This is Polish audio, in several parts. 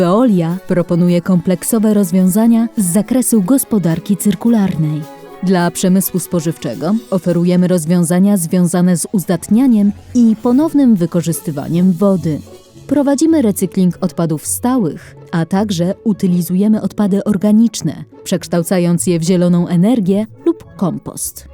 Veolia proponuje kompleksowe rozwiązania z zakresu gospodarki cyrkularnej. Dla przemysłu spożywczego oferujemy rozwiązania związane z uzdatnianiem i ponownym wykorzystywaniem wody. Prowadzimy recykling odpadów stałych, a także utylizujemy odpady organiczne, przekształcając je w zieloną energię lub kompost.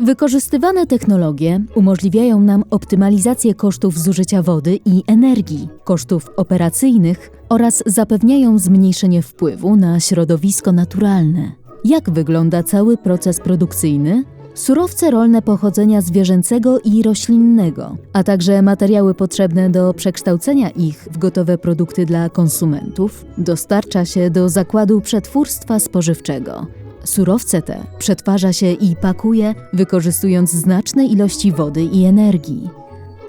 Wykorzystywane technologie umożliwiają nam optymalizację kosztów zużycia wody i energii, kosztów operacyjnych oraz zapewniają zmniejszenie wpływu na środowisko naturalne. Jak wygląda cały proces produkcyjny? Surowce rolne pochodzenia zwierzęcego i roślinnego, a także materiały potrzebne do przekształcenia ich w gotowe produkty dla konsumentów, dostarcza się do zakładu przetwórstwa spożywczego. Surowce te przetwarza się i pakuje, wykorzystując znaczne ilości wody i energii.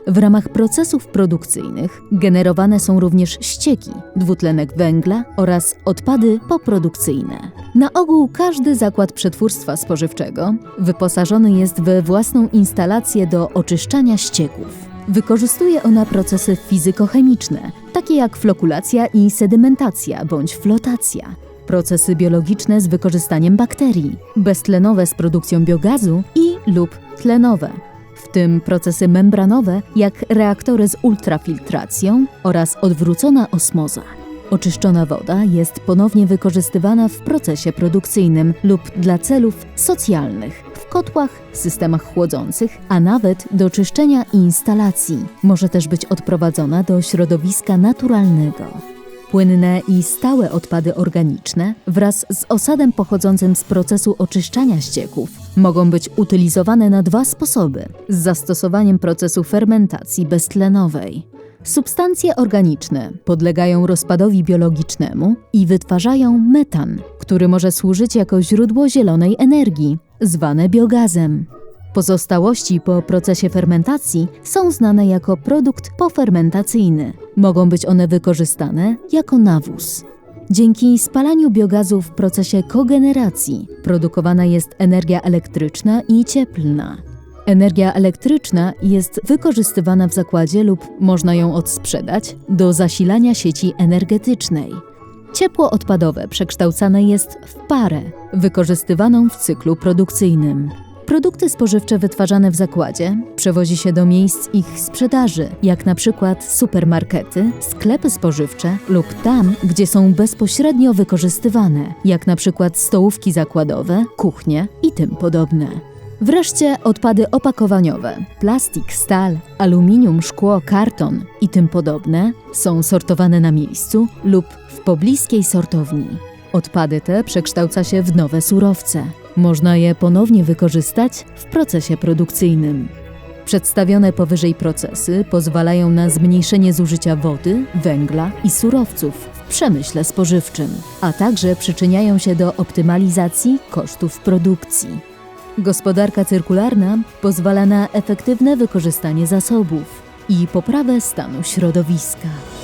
W ramach procesów produkcyjnych generowane są również ścieki, dwutlenek węgla oraz odpady poprodukcyjne. Na ogół każdy zakład przetwórstwa spożywczego wyposażony jest we własną instalację do oczyszczania ścieków. Wykorzystuje ona procesy fizykochemiczne, takie jak flokulacja i sedymentacja bądź flotacja, procesy biologiczne z wykorzystaniem bakterii, beztlenowe z produkcją biogazu i lub tlenowe, w tym procesy membranowe jak reaktory z ultrafiltracją oraz odwrócona osmoza. Oczyszczona woda jest ponownie wykorzystywana w procesie produkcyjnym lub dla celów socjalnych w kotłach, systemach chłodzących, a nawet do czyszczenia instalacji. Może też być odprowadzona do środowiska naturalnego. Płynne i stałe odpady organiczne wraz z osadem pochodzącym z procesu oczyszczania ścieków mogą być utylizowane na dwa sposoby z zastosowaniem procesu fermentacji beztlenowej. Substancje organiczne podlegają rozpadowi biologicznemu i wytwarzają metan, który może służyć jako źródło zielonej energii, zwane biogazem. Pozostałości po procesie fermentacji są znane jako produkt pofermentacyjny. Mogą być one wykorzystane jako nawóz. Dzięki spalaniu biogazu w procesie kogeneracji produkowana jest energia elektryczna i cieplna. Energia elektryczna jest wykorzystywana w zakładzie lub można ją odsprzedać do zasilania sieci energetycznej. Ciepło odpadowe przekształcane jest w parę, wykorzystywaną w cyklu produkcyjnym. Produkty spożywcze wytwarzane w zakładzie przewozi się do miejsc ich sprzedaży, jak na przykład supermarkety, sklepy spożywcze lub tam, gdzie są bezpośrednio wykorzystywane, jak na przykład stołówki zakładowe, kuchnie i tym podobne. Wreszcie odpady opakowaniowe, plastik, stal, aluminium, szkło, karton i tym podobne są sortowane na miejscu lub w pobliskiej sortowni. Odpady te przekształca się w nowe surowce. Można je ponownie wykorzystać w procesie produkcyjnym. Przedstawione powyżej procesy pozwalają na zmniejszenie zużycia wody, węgla i surowców w przemyśle spożywczym, a także przyczyniają się do optymalizacji kosztów produkcji. Gospodarka cyrkularna pozwala na efektywne wykorzystanie zasobów i poprawę stanu środowiska.